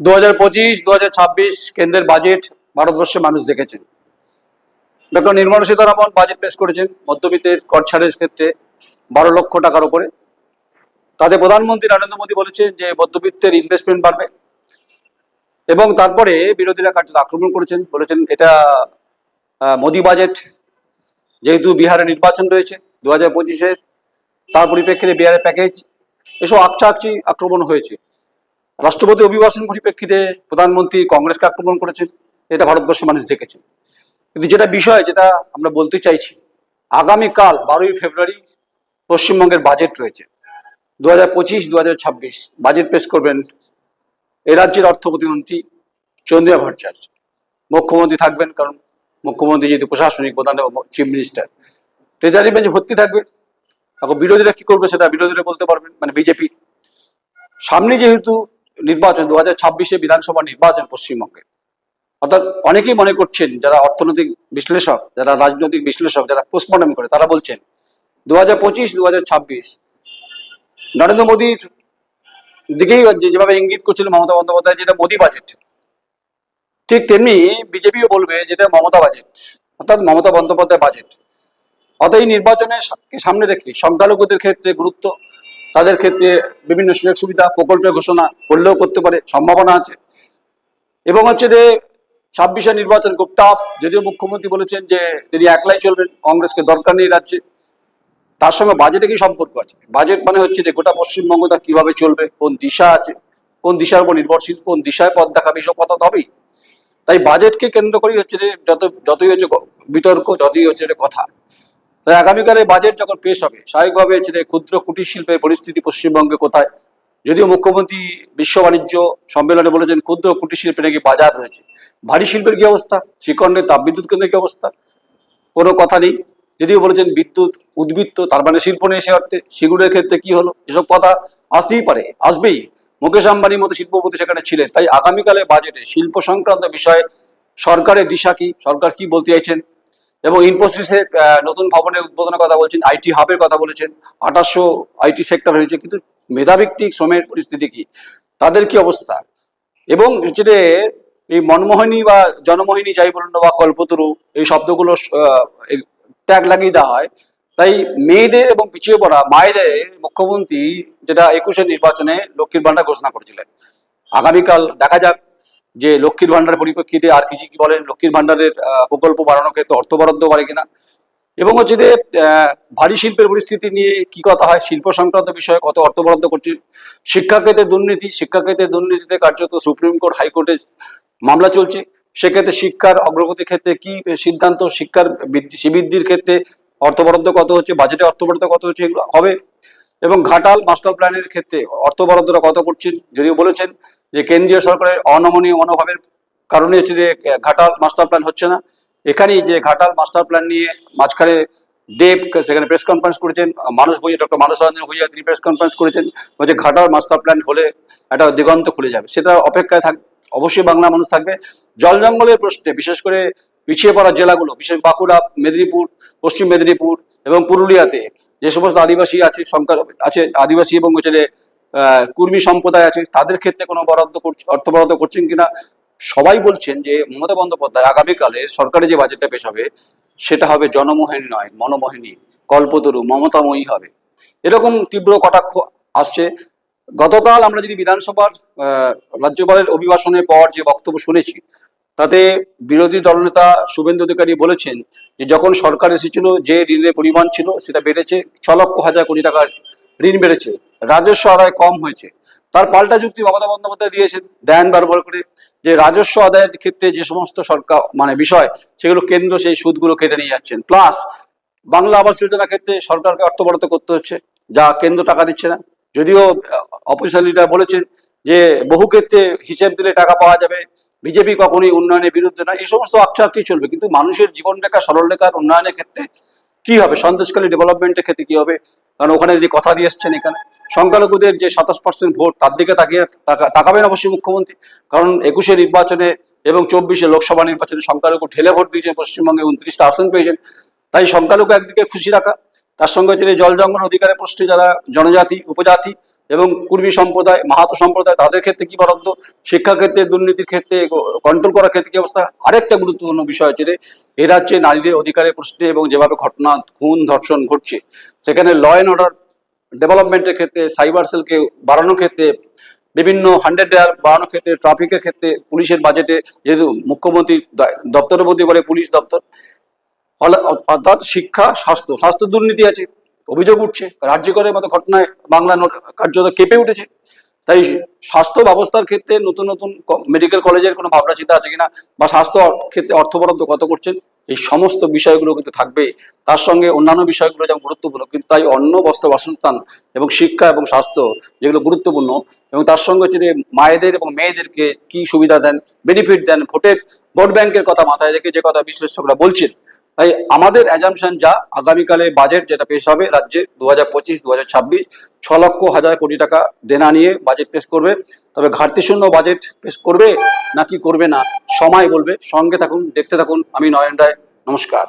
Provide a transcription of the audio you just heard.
দু হাজার পঁচিশ দু হাজার ছাব্বিশ কেন্দ্রের বাজেট ভারতবর্ষের মানুষ দেখেছেন। ডক্টর নির্মলা সীতারামন বাজেট পেশ করেছেন মধ্যবিত্তের কর ছাড়ের ক্ষেত্রে বারো লক্ষ টাকার উপরে। তাতে প্রধানমন্ত্রী নরেন্দ্র মোদী বলেছেন যে মধ্যবিত্তের ইনভেস্টমেন্ট বাড়বে এবং তারপরে বিরোধীরা কার্যত আক্রমণ করেছেন, বলেছেন এটা মোদি বাজেট যেহেতু বিহারে নির্বাচন রয়েছে দু হাজার পঁচিশের, তার পরিপ্রেক্ষিতে বিহারের প্যাকেজ এসব আকচা আকচি আক্রমণ হয়েছে। রাষ্ট্রপতি অভিবাসন পরিপ্রেক্ষিতে প্রধানমন্ত্রী কংগ্রেসকে আক্রমণ করেছেন, এটা ভারতবর্ষের মানুষ দেখেছেন। কিন্তু যেটা বিষয়, যেটা আমরা বলতে চাইছি, আগামীকাল বারোই ফেব্রুয়ারি পশ্চিমবঙ্গের বাজেট রয়েছে। দু হাজার পঁচিশ দু হাজার ছাব্বিশ বাজেট পেশ করবেন এ রাজ্যের অর্থ প্রতিমন্ত্রী চন্দ্রিয়া ভট্টাচার্য। মুখ্যমন্ত্রী থাকবেন কারণ মুখ্যমন্ত্রী যেহেতু প্রশাসনিক প্রধান চিফ মিনিস্টার ট্রেজারি বেঞ্চে ভর্তি থাকবে এখন বিরোধীরা কি করবে সেটা বিরোধীরা বলতে পারবেন মানে বিজেপি। সামনে যেহেতু নির্বাচন দু হাজার ছাব্বিশে বিধানসভা নির্বাচন পশ্চিমবঙ্গে। অর্থাৎ অনেকেই মনে করছেন, যারা অর্থনৈতিক বিশ্লেষক, যারা রাজনৈতিক বিশ্লেষক, যারা পোস্টমর্টম করে, তারা বলছেন দু হাজার পঁচিশ দু হাজার ছাব্বিশ, নরেন্দ্র মোদীর দিকেই যেভাবে ইঙ্গিত করছিল মমতা বন্দ্যোপাধ্যায়, যেটা মোদী বাজেট ঠিক তেমনি বিজেপিও বলবে যেটা মমতা বাজেট অর্থাৎ মমতা বন্দ্যোপাধ্যায় বাজেট অতএব এই নির্বাচনে সামনে রেখে সংখ্যালঘুদের ক্ষেত্রে গুরুত্ব তাদের ক্ষেত্রে বিভিন্ন সুযোগ সুবিধা, প্রকল্পের ঘোষণা করলেও করতে পারে, সম্ভাবনা আছে। এবং হচ্ছে যে ছাব্বিশে নির্বাচন খুব টাফ যদিও মুখ্যমন্ত্রী বলেছেন যে তিনি একলাই চলবেন, কংগ্রেসকে দরকার নেই রাজ্যে। তার সঙ্গে বাজেটে কি সম্পর্ক আছে? বাজেট মানে হচ্ছে যে গোটা পশ্চিমবঙ্গ পশ্চিমবঙ্গটা কীভাবে চলবে, কোন দিশা আছে, কোন দিশার উপর নির্ভরশীল, কোন দিশায় পথ দেখাবে এসব কথা তো হবেই তাই বাজেটকে কেন্দ্র করেই হচ্ছে যে যত, যতই হচ্ছে বিতর্ক, যতই হচ্ছে কথা তাই আগামীকালে বাজেট যখন পেশ হবে, স্বাভাবিকভাবে যে ক্ষুদ্র কুটির শিল্পের পরিস্থিতি পশ্চিমবঙ্গে কোথায়? যদিও মুখ্যমন্ত্রী বিশ্ব বাণিজ্য সম্মেলনে বলেছেন ক্ষুদ্র কুটির শিল্পে নাকি বাজার রয়েছে। ভারী শিল্পের কি অবস্থা? শ্রীখণ্ডের তাপবিদ্যুৎ কেন্দ্রের কি অবস্থা? কোনো কথা নেই। যদিও বলেছেন বিদ্যুৎ, উদ্বৃত্ত, তার মানে শিল্প নেই সে অর্থে সিগুরের ক্ষেত্রে কি হলো? এসব কথা আসতেই পারে, আসবেই। মুকেশ আম্বানির মতো শিল্পপতি সেখানে ছিলেন। তাই আগামীকালে বাজেটে শিল্প সংক্রান্ত বিষয়ে সরকারের দিশা কি? সরকার কি বলতে চাইছেন? এবং ইনফোসিসের নতুন ভবনের উদ্বোধনের কথা বলছেন আইটি হাবের কথা বলেছেন আঠাশশো আইটি সেক্টর হয়েছে, কিন্তু মেধাভিত্তিক শ্রমের পরিস্থিতি কি? তাদের কি অবস্থা? এবং যেটা এই মনমোহিনী বা জনমোহিনী যাই বলুন বা কল্পতরু, এই শব্দগুলো ট্যাগ লাগিয়ে দেওয়া হয়, তাই মেয়েদের এবং পিছিয়ে পড়া মায়েদের মুখ্যমন্ত্রী যেটা একুশের নির্বাচনে লক্ষ্মীর ভান্ডার ঘোষণা করেছিলেন। আগামীকাল দেখা যাক যে লক্ষ্মীর ভান্ডার পরিপ্রেক্ষিতে আর কিছু কি বলেন? লক্ষ্মীর ভান্ডারের প্রকল্প বাড়ানোর ক্ষেত্রে অর্থ বরাদ্দ বাড়ে কিনা? এবং হচ্ছে যে ভারী শিল্পের পরিস্থিতি নিয়ে কি কথা হয়? শিল্প সংক্রান্ত বিষয়ে কত অর্থ বরাদ্দ করছে? শিক্ষাক্ষেত্রে দুর্নীতি, শিক্ষাক্ষেত্রে দুর্নীতিতে কার্যত সুপ্রিম কোর্ট, হাইকোর্টে মামলা চলছে। সেক্ষেত্রে শিক্ষার অগ্রগতির ক্ষেত্রে কি সিদ্ধান্ত? শিক্ষার বৃদ্ধি, শ্রীবৃদ্ধির ক্ষেত্রে অর্থ বরাদ্দ কত হচ্ছে? বাজেটে অর্থ বরাদ্দ কত হচ্ছে? এগুলো হবে। এবং ঘাটাল মাস্টার প্ল্যানের ক্ষেত্রে অর্থ বরাদ্দটা কত করছেন যদিও বলেছেন যে কেন্দ্রীয় সরকারের অনমনীয় মনোভাবের কারণে হচ্ছে যে ঘাটাল মাস্টার প্ল্যান হচ্ছে না। এখানেই যে ঘাটাল মাস্টার প্ল্যান নিয়ে মাঝখানে দেব সেখানে প্রেস কনফারেন্স করেছেন, মানুষ ভুঁইয়া ডক্টর মানুষ রঞ্জন ভুঁইয়া তিনি প্রেস কনফারেন্স করেছেন, বলছে ঘাটাল মাস্টার প্ল্যান হলে একটা দিগন্ত খুলে যাবে। সেটা অপেক্ষায় থাক, অবশ্যই বাংলা মানুষ থাকবে। জল জঙ্গলের প্রশ্নে বিশেষ করে পিছিয়ে পড়া জেলাগুলো, বিশেষ বাঁকুড়া, মেদিনীপুর, পশ্চিম মেদিনীপুর এবং পুরুলিয়াতে যে সমস্ত আদিবাসী আছে, সংখ্যা আছে, আদিবাসী এবং হচ্ছে কুর্মী সম্প্রদায় আছে, তাদের ক্ষেত্রে কোনো বরাদ্দ অর্থ বরাদ্দ করছেন কিনা? সবাই বলছেন যে মমতা বন্দ্যোপাধ্যায় আগামীকালে সরকারি যে বাজেটটা পেশ হবে সেটা হবে জনমোহিনী নয় মনোমোহিনী কল্পতরু, মমতাময়ী হবে। এরকম তীব্র কটাক্ষ আসছে। গতকাল আমরা যদি বিধানসভার রাজ্যপালের অভিভাষণের পর যে বক্তব্য শুনেছি, তাতে বিরোধী দলনেতা শুভেন্দু অধিকারী বলেছেন যে যখন সরকার এসেছিল, যে ঋণের পরিমাণ ছিল, সেটা বেড়েছে ছ লক্ষ হাজার কোটি টাকার ঋণ বেড়েছে, রাজস্ব আদায় কম হয়েছে। তার পাল্টা যুক্তি মমতা বন্দ্যোপাধ্যায় দিয়েছেন, দেন বারবার করে যে রাজস্ব আদায়ের ক্ষেত্রে যে সমস্ত সরকার মানে বিষয়, সেগুলো কেন্দ্র সেই সুদগুলো কেটে নিয়ে যাচ্ছেন। প্লাস বাংলা আবাস যোজনার ক্ষেত্রে সরকারকে অর্থ বরাদ্দ করতে হচ্ছে, যা কেন্দ্র টাকা দিচ্ছে না। যদিও অপোজিশন লিডার বলেছেন যে বহু ক্ষেত্রে হিসেব দিলে টাকা পাওয়া যাবে, বিজেপি কখনোই উন্নয়নের বিরুদ্ধে না এই সমস্ত আকচাকটি চলবে। কিন্তু মানুষের জীবনরেখা সরলরেখার উন্নয়নের ক্ষেত্রে কি হবে? সন্দেশকালী ডেভেলপমেন্টের ক্ষেত্রে কি হবে? কারণ ওখানে যদি কথা দিয়ে এসছেন এখানে, সংখ্যালঘুদের যে সাতাশ পার্সেন্ট ভোট, তার দিকে তাকিয়ে তাকা- তাকাবেন অবশ্যই মুখ্যমন্ত্রী। কারণ একুশে নির্বাচনে এবং চব্বিশে লোকসভা নির্বাচনে সংখ্যালঘু ঠেলে ভোট দিয়েছেন, পশ্চিমবঙ্গে উনত্রিশটা আসন পেয়েছেন। তাই সংখ্যালঘু একদিকে খুশি রাখা, তার সঙ্গে হচ্ছে জল জঙ্গল অধিকারের প্রশ্নে যারা জনজাতি, উপজাতি এবং কুর্মী সম্প্রদায়, মাহাতো সম্প্রদায় তাদের ক্ষেত্রে কি বরাদ্দ শিক্ষা ক্ষেত্রে, দুর্নীতির ক্ষেত্রে কন্ট্রোল করার ক্ষেত্রে কি অবস্থা? আরেকটা গুরুত্বপূর্ণ বিষয় হচ্ছে এ রাজ্যে নারীদের অধিকারের প্রশ্নে এবং যেভাবে ঘটনা, খুন, ধর্ষণ ঘটছে, সেখানে ল অ্যান্ড অর্ডার ডেভেলপমেন্টের ক্ষেত্রে সাইবার সেলকে বাড়ানোর ক্ষেত্রে, বিভিন্ন হান্ড্রেড ডেয়ার বাড়ানোর ক্ষেত্রে ট্রাফিকের ক্ষেত্রে, পুলিশের বাজেটে যেহেতু মুখ্যমন্ত্রী দপ্তরের মধ্যে বলে পুলিশ দপ্তর অর্থাৎ শিক্ষা, স্বাস্থ্য স্বাস্থ্য দুর্নীতি আছে। অভিযোগ উঠছে রাজ্যকরের মতো ঘটনায় বাংলা কার্যত কেঁপে উঠেছে। তাই স্বাস্থ্য ব্যবস্থার ক্ষেত্রে নতুন নতুন মেডিকেল কলেজের কোনো ভাবনা চিন্তা আছে কিনা বা স্বাস্থ্য ক্ষেত্রে অর্থ বরাদ্দ কত করছেন, এই সমস্ত বিষয়গুলো কিন্তু থাকবে। তার সঙ্গে অন্যান্য বিষয়গুলো যেমন গুরুত্বপূর্ণ, কিন্তু তাই অন্ন, বস্ত্র, বাসস্থান এবং শিক্ষা এবং স্বাস্থ্য যেগুলো গুরুত্বপূর্ণ এবং তার সঙ্গে হচ্ছে যে মায়েদের এবং মেয়েদেরকে কি সুবিধা দেন বেনিফিট দেন, ভোটের ভোট ব্যাংকের কথা মাথায় রেখে যে কথা বিশ্লেষকরা বলছেন তাই আমাদের অ্যাজামশন যা, আগামীকালে বাজেট যেটা পেশ হবে রাজ্যে দু হাজার পঁচিশ দু হাজার ছাব্বিশ ছ লক্ষ হাজার কোটি টাকা দেনা নিয়ে বাজেট পেশ করবে। তবে ঘাটতি শূন্য বাজেট পেশ করবে নাকি করবে না, সময় বলবে। সঙ্গে থাকুন, দেখতে থাকুন, আমি নয়ন রায়, নমস্কার।